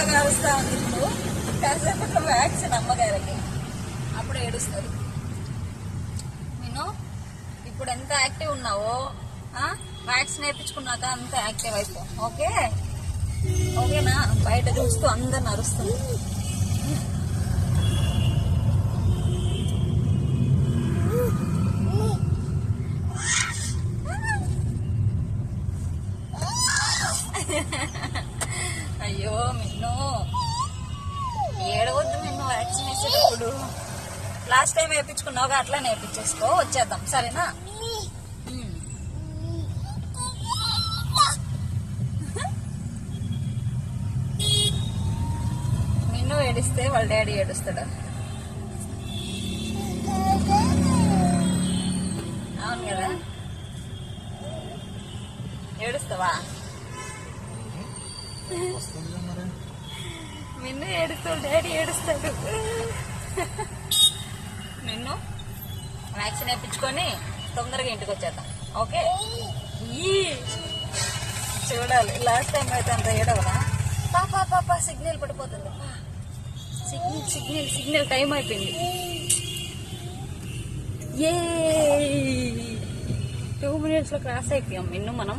బాగా అరుస్తా ఉంది ఇప్పుడు కాసేపట్లో వ్యాక్సిన్ అమ్మగారికి. అప్పుడు ఏడుస్తుంది. నేను ఇప్పుడు ఎంత యాక్టివ్ ఉన్నావో వ్యాక్సిన్ వేయించుకున్నాక అంత యాక్టివ్ అయిపో. ఓకే? ఓకేనా? బయట చూస్తూ అందరు నరుస్తుంది అయ్యో మీ ఏడవద్దు మిన్ను వ్యాక్సిన్ వేసేటప్పుడు లాస్ట్ టైం వేయించుకున్నావుగా అట్లా నేర్పించేసుకో వచ్చేద్దాం సరేనా. నిన్ను ఏడిస్తే వాళ్ళ డాడీ ఏడుస్తాడు. అవును కదా? ఏడుస్తావా? నిన్ను ఏడుస్తాడు డాడీ ఏడుస్తాడు. నిన్ను వ్యాక్సిన్ వేయించుకొని తొందరగా ఇంటికి వచ్చేద్దాం. ఓకే? ఈ చూడాలి. లాస్ట్ టైం అయితే అంత ఏడవరా పాపా పాపా సిగ్నల్ పడిపోతుంది. సిగ్నల్ సిగ్నల్ సిగ్నల్ టైం అయిపోయింది. ఏ టూ మినిట్స్లో క్రాస్ అయిపోయాం. నిన్ను మనం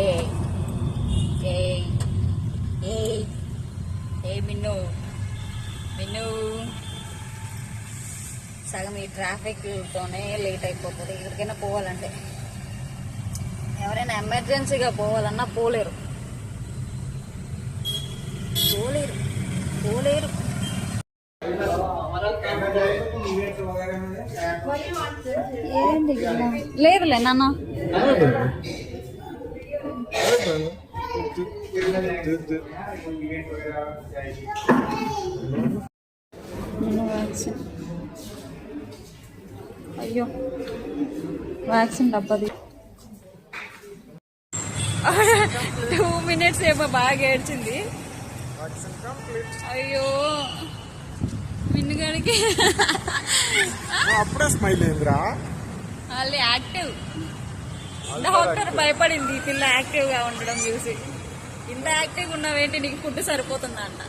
ఏ ఏ ఏ ఏ మిన్ను. సగం ఈ ట్రాఫిక్తోనే లేట్ అయిపోతుంది. ఎక్కడికైనా పోవాలంటే. ఎవరైనా ఎమర్జెన్సీగా పోవాలన్నా పోలేరు. పోలేరు. పోలేరు. లేదులే నాన్న. వ్యాక్సిన్ అయ్యో వ్యాక్సిన్ డబ్బది. టూ మినిట్స్ ఏమో బాగా ఏడ్చింది. అయ్యో మిన్నుగాడికి అప్పుడే స్మైల్ అయిందిరా. వాళ్ళు యాక్టివ్ డాక్టర్ భయపడింది పిల్ల యాక్టివ్గా ఉండడం చూసి. ఇంత యాక్టివ్ ఉన్నావేంటి నీకు ఫుడ్ సరిపోతుందా అన్న?